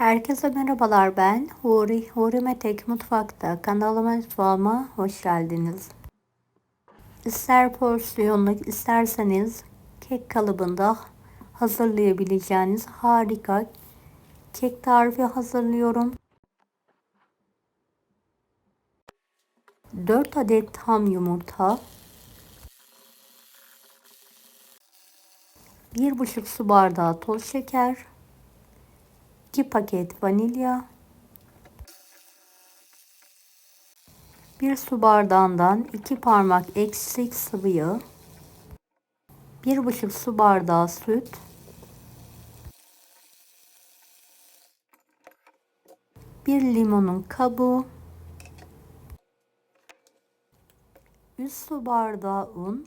Herkese merhabalar ben Huri, Huri Metek Mutfak'ta kanalıma mutfağıma hoş geldiniz. İster porsiyonluk isterseniz kek kalıbında hazırlayabileceğiniz harika kek tarifi hazırlıyorum. 4 adet tam yumurta 1,5 su bardağı toz şeker 2 paket vanilya 1 su bardağından 2 parmak eksik sıvı yağ 1,5 su bardağı süt 1 limonun kabuğu 100 su bardağı un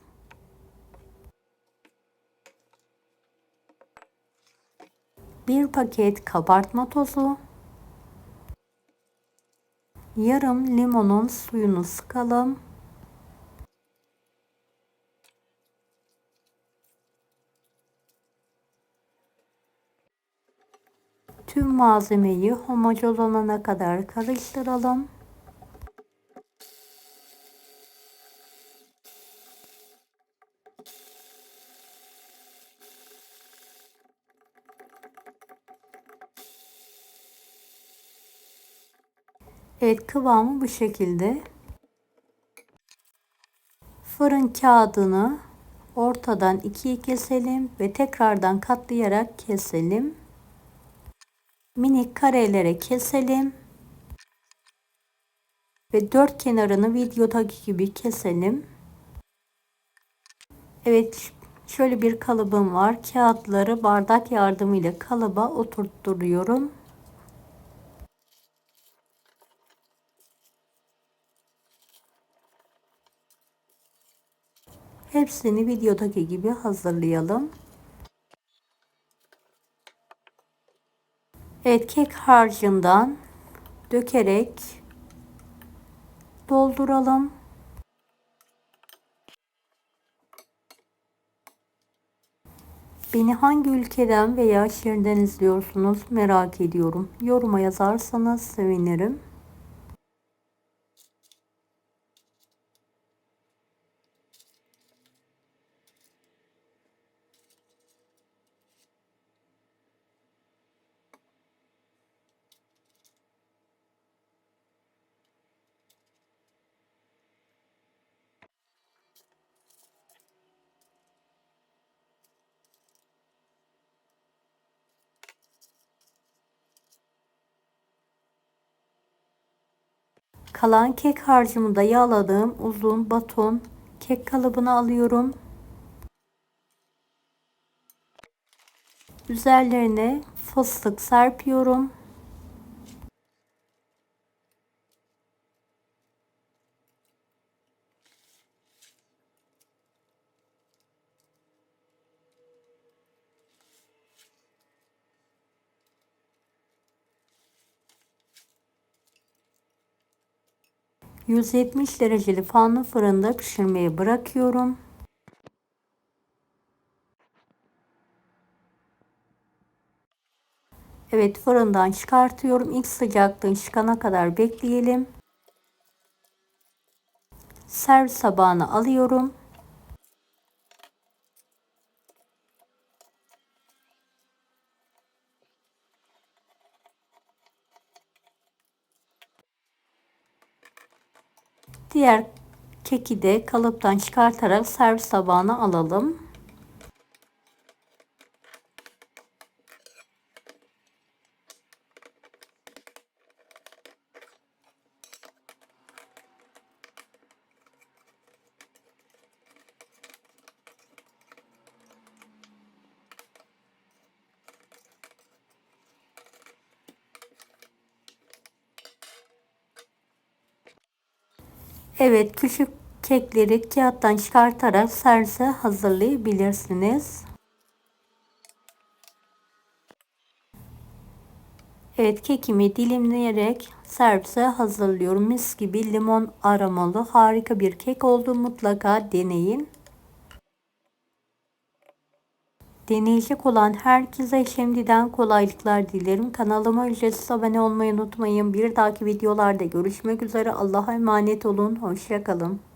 bir paket kabartma tozu yarım limonun suyunu sıkalım. Tüm malzemeyi homojenolana kadar karıştıralım Evet kıvamı bu şekilde. Fırın kağıdını ortadan ikiye keselim ve tekrardan katlayarak keselim. Minik karelere keselim. Ve dört kenarını videodaki gibi keselim. Evet şöyle bir kalıbım var. Kağıtları bardak yardımıyla kalıba oturtturuyorum. Hepsini videodaki gibi hazırlayalım. Evet kek harcından dökerek dolduralım. Beni hangi ülkeden veya şehirden izliyorsunuz merak ediyorum. Yoruma yazarsanız sevinirim. Kalan kek harcımı da yağladığım uzun baton kek kalıbına alıyorum. Üzerlerine fıstık serpiyorum. 170 dereceli fanlı fırında pişirmeye bırakıyorum. Evet fırından çıkartıyorum. İlk sıcaklığın çıkana kadar bekleyelim. Servis tabağına alıyorum. Diğer keki de kalıptan çıkartarak servis tabağına alalım. Evet küçük kekleri kağıttan çıkartarak servise hazırlayabilirsiniz. Evet kekimi dilimleyerek servise hazırlıyorum. Mis gibi limon aromalı harika bir kek oldu. Mutlaka deneyin. Deneyecek olan herkese şimdiden kolaylıklar dilerim. Kanalıma ücretsiz abone olmayı unutmayın. Bir dahaki videolarda görüşmek üzere. Allah'a emanet olun. Hoşçakalın.